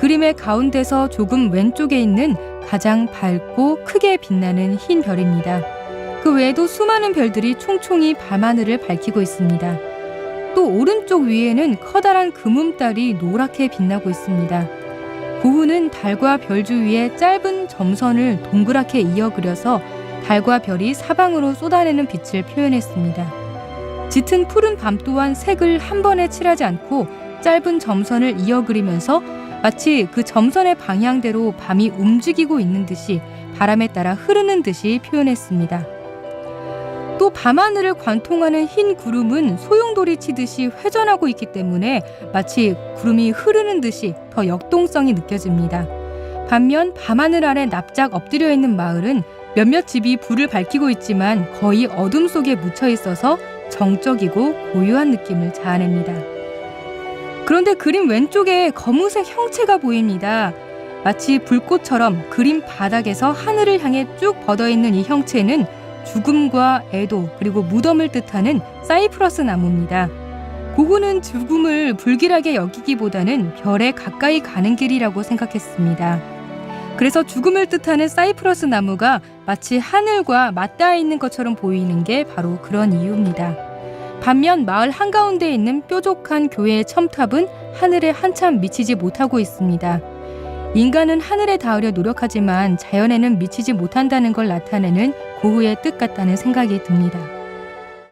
그림의 가운데서 조금 왼쪽에 있는 가장 밝고 크게 빛나는 흰 별입니다. 그 외에도 수많은 별들이 총총히 밤하늘을 밝히고 있습니다. 또 오른쪽 위에는 커다란 금음달이 노랗게 빛나고 있습니다. 고흐는 달과 별 주위에 짧은 점선을 동그랗게 이어 그려서 달과 별이 사방으로 쏟아내는 빛을 표현했습니다. 짙은 푸른 밤 또한 색을 한 번에 칠하지 않고 짧은 점선을 이어 그리면서 마치 그 점선의 방향대로 밤이 움직이고 있는 듯이 바람에 따라 흐르는 듯이 표현했습니다. 또 밤하늘을 관통하는 흰 구름은 소용돌이 치듯이 회전하고 있기 때문에 마치 구름이 흐르는 듯이 더 역동성이 느껴집니다. 반면 밤하늘 아래 납작 엎드려 있는 마을은 몇몇 집이 불을 밝히고 있지만 거의 어둠 속에 묻혀 있어서 정적이고 고요한 느낌을 자아냅니다. 그런데 그림 왼쪽에 검은색 형체가 보입니다. 마치 불꽃처럼 그림 바닥에서 하늘을 향해 쭉 퍼져 있는 이 형체는 죽음과 애도 그리고 무덤을 뜻하는 사이프러스 나무입니다. 고흐는 죽음을 불길하게 여기기보다는 별에 가까이 가는 길이라고 생각했습니다. 그래서 죽음을 뜻하는 사이프러스 나무가 마치 하늘과 맞닿아 있는 것처럼 보이는 게 바로 그런 이유입니다. 반면 마을 한가운데 있는 뾰족한 교회의 첨탑은 하늘에 한참 미치지 못하고 있습니다. 인간은 하늘에 닿으려 노력하지만 자연에는 미치지 못한다는 걸 나타내는 고흐의 뜻 같다는 생각이 듭니다.